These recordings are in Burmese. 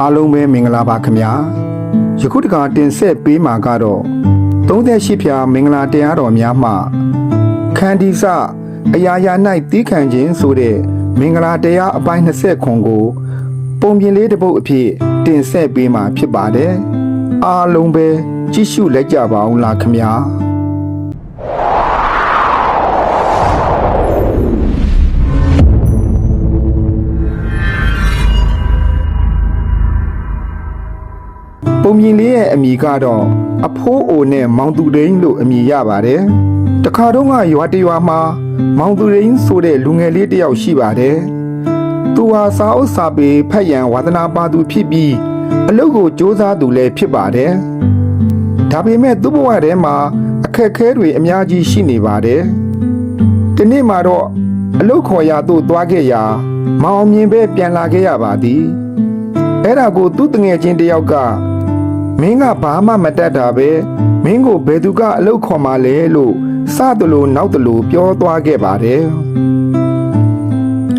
အားလုံးပဲမင်္ဂလာပါခင်ဗျာယခုတခါတင်ဆက်ပေးမှာကတော့38ဖြာမင်္ဂလာတရားတော်များမှခန္ဒီစအရာရာ၌တီးခံခြင်းဆိုတဲ့မင်္ဂလာတရားအပိုင်း20ခွန်ကို ပုံပြင်လေးတစ်ပုဒ်အဖြစ်တင်ဆက်ပေးမှာဖြစ်ပါတယ်အားလုံးပဲကြည့်ရှုလက်ကြပါအောင်လားခင်ဗျာ မြင်လေးရဲ့အမည်ကတော့အဖိုးအိုနဲ့မောင်သူရင်းလို့အမည်ရပါတယ်။တခါတော့ကရွာတရွာမှာမောင်သူရင်းဆိုတဲ့လူငယ်လေးတစ်ယောက်ရှိပါတယ်။သူဟာစာအုပ်စာပေဖတ်ရန်ဝါသနာပါသူဖြစ်ပြီးအလုပ်ကိုစ조사သူလည်းဖြစ်ပါတယ်။ဒါပေမဲ့သူ့ဘဝထဲမှာအခက်အခဲတွေအများကြီးရှိနေပါတယ်။ဒီနေ့မှာတော့အလုပ်ခေါ်ရာသို့သွားခဲ့ရာမအောင်မြင်ပဲပြန်လာခဲ့ရပါသည်။အဲ့ဒါကိုသူ့တငယ်ချင်းတယောက်က မင်းကဘာမှမတတ်တာပဲမင်းကိုဘယ်သူကအလုတ်ခေါ်မှလဲလို့စသလိုနောက်သလိုပြောသွားခဲ့ပါတယ်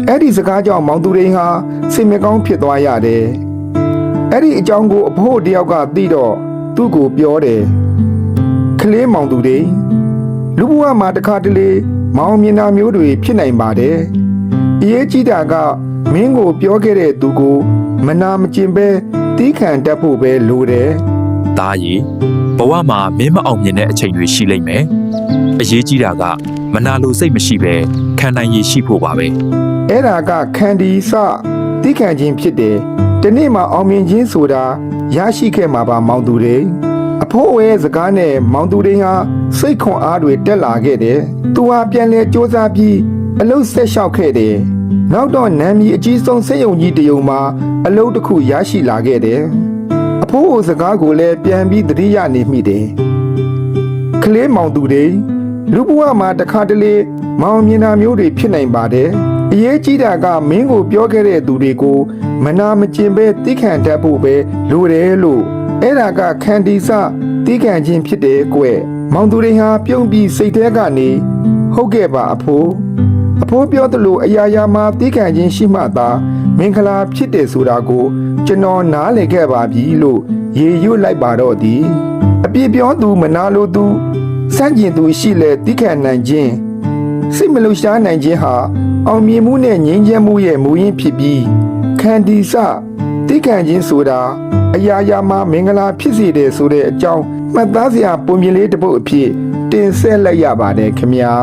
အဲ့ဒီစကားကြောင့်မောင်သူရင်းဟာစိတ်မကောင်းဖြစ်သွားရတယ်အဲ့ဒီအကြောင်းကိုအဖို့တယောက်ကသိတော့သူ့ကိုပြောတယ်ကလေးမောင်သူရင်းလူဘဝမှာတစ်ခါတလေမောင်မြင်တာမျိုးတွေဖြစ်နိုင်ပါတယ်အရေးကြီးတာကမင်းကိုပြောခဲ့တဲ့သူကိုမနာမကျင်ပဲ တီးခံတတ်ဖို့ပဲလိုတယ်။ဒါရီဘဝမှာမင်းမအောင်မြင်တဲ့အချိန်တွေရှိလိမ့်မယ်။အရေးကြီးတာကမနာလိုစိတ်မရှိပဲခံနိုင်ရည်ရှိဖို့ပါပဲအဲ့ဒါကခန္ဒီစတီးခံခြင်းဖြစ်တယ်ဒီနေ့မှအောင်မြင်ခြင်းဆိုတာရရှိခဲ့မှာပါမောင်သူတွေအဖိုးအဝဲစကားနဲ့မောင်သူတွေဟာစိတ်ခွန်အားတွေတက်လာခဲ့တယ်သူဟာပြန်လဲစ조사ပြီးအလုတ်ဆက်လျှောက်ခဲ့တယ် နောက်တော့နမ်မီအကြီးဆုံးစက်ယုံကြီးတယုံမှာအလုတ်တစ်ခုရရှိလာခဲ့တယ်အဖိုးအိုစကားကိုလည်းပြန်ပြီးသတိရနေမိတယ်ကလေးမောင်သူတွေလူဘဝမှာတစ်ခါတလေမောင်မြင်တာမျိုးတွေဖြစ်နိုင်ပါတယ်အရေးကြီးတာကမင်းကိုပြောခဲ့တဲ့သူတွေကိုမနာမကျင်ပဲတိခံတတ်ဖို့ပဲလိုတယ်လို့အဲ့ဒါကခန္တီစတိခံခြင်းဖြစ်တယ်ကွမောင်သူတွေဟာပြုံးပြီးစိတ်ထဲကနေဟုတ်ကဲ့ပါအဖိုး အဖိုးပြောသလိုအရာရာမှာတိခံခြင်းရှိမှသာမင်္ဂလာဖြစ်တယ်ဆိုတာကို ကျွန်တော်နားလည်ခဲ့ပါပြီလို့ရေရွတ်လိုက်ပါတော့သည်အပြစ်ပြောသူမနာလိုသူစန့်ကျင်သူရှိလဲတိခတ်နိုင်ခြင်းစိတ်မလုံရှားနိုင်ခြင်းဟာအောင်မြင်မှုနဲ့ငြိမ်းချမ်းမှုရဲ့မူရင်းဖြစ်ပြီးခန္တီစတိခတ်ခြင်းဆိုတာအရာရာမှာမင်္ဂလာဖြစ်စေတယ်ဆိုတဲ့အကြောင်းမှတ်သားစရာပုံမြင်လေးတစ်ပုဒ်အဖြစ်တင်ဆက်လိုက်ရပါတယ်ခင်ဗျာ